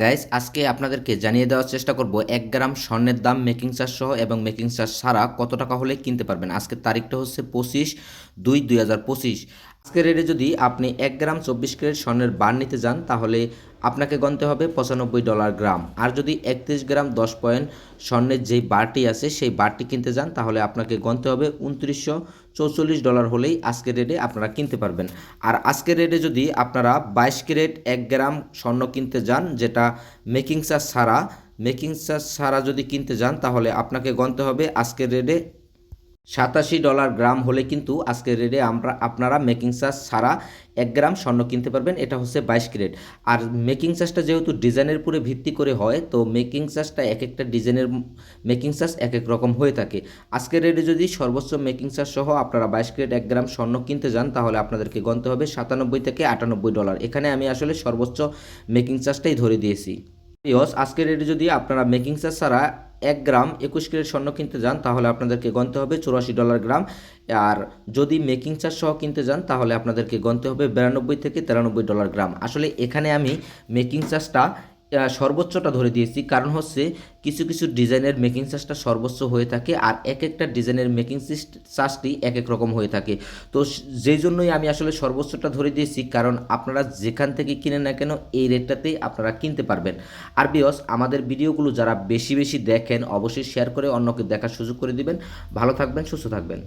Guys আজকে আপনাদেরকে জানিয়ে দেওয়ার চেষ্টা করব, এক গ্রাম স্বর্ণের দাম মেকিং চার্জ সহ এবং মেকিং চার্জ ছাড়া কত টাকা হলে কিনতে পারবেন? আজকের তারিখটা হচ্ছে পঁচিশ দুই দুই হাজার পঁচিশ। আজকের রেটে যদি আপনি এক গ্রাম চব্বিশ ক্যারেট স্বর্ণের বার নিতে যান, তাহলে আপনাকে গণতে হবে পঁচানব্বই ডলার গ্রাম। আর যদি একত্রিশ গ্রাম দশ পয়েন্ট স্বর্ণের যেই বারটি আছে, সেই বারটি কিনতে যান, তাহলে আপনাকে গণতে হবে উনত্রিশশো চৌচল্লিশ ডলার হলেই আজকের রেটে আপনারা কিনতে পারবেন। আর আজকের রেটে যদি আপনারা বাইশ ক্যারেট এক গ্রাম স্বর্ণ কিনতে যান, যেটা মেকিং চার্জ ছাড়া মেকিং চার্জ ছাড়া যদি কিনতে যান, তাহলে আপনাকে গণতে হবে আজকের রেটে সাতাশি ডলার গ্রাম হলে কিন্তু আজকের রেটে আমরা, আপনারা মেকিং চার্জ ছাড়া এক গ্রাম স্বর্ণ কিনতে পারবেন। এটা হচ্ছে বাইশ ক্যারেট। আর মেকিং চার্জটা যেহেতু ডিজাইনের উপরে ভিত্তি করে হয়, তো মেকিং চার্জটা এক একটা ডিজাইনের মেকিং চার্জ এক এক রকম হয়ে থাকে। আজকের রেটে যদি সর্বোচ্চ মেকিং চার্জ সহ আপনারা বাইশ ক্যারেট এক গ্রাম স্বর্ণ কিনতে যান, তাহলে আপনাদেরকে গণতে হবে সাতানব্বই থেকে আটানব্বই ডলার। এখানে আমি আসলে সর্বোচ্চ মেকিং চার্জটাই ধরে দিয়েছি। ইয়স আজকের রেটে যদি আপনারা মেকিং চার্জ ছাড়া এক গ্রাম একুশ ক্যারেট স্বর্ণ কিনতে যান, তাহলে আপনাদেরকে গণতে হবে চুরাশি ডলার গ্রাম। আর যদি মেকিং চার্জ সহ কিনতে যান, তাহলে আপনাদেরকে গণতে হবে বিরানব্বই থেকে তিরানব্বই ডলার গ্রাম। আসলে এখানে আমি মেকিং চার্জটা সর্বোচ্চটা ধরে দিয়েছি। কারণ হচ্ছে কিছু কিছু ডিজাইনের মেকিং চার্জটা সর্বোচ্চ হয়ে থাকে আর এক একটা ডিজাইনের মেকিং চার্জটি এক এক রকম হয়ে থাকে। তো যেই জন্যই আমি আসলে সর্বোচ্চটা ধরে দিয়েছি, কারণ আপনারা যেখান থেকে কিনে না কেন এই রেটটাতেই আপনারা কিনতে পারবেন। আর বিয়স আমাদের ভিডিওগুলো যারা বেশি বেশি দেখেন, অবশ্যই শেয়ার করে অন্যকে দেখার সুযোগ করে দিবেন। ভালো থাকবেন, সুস্থ থাকবেন।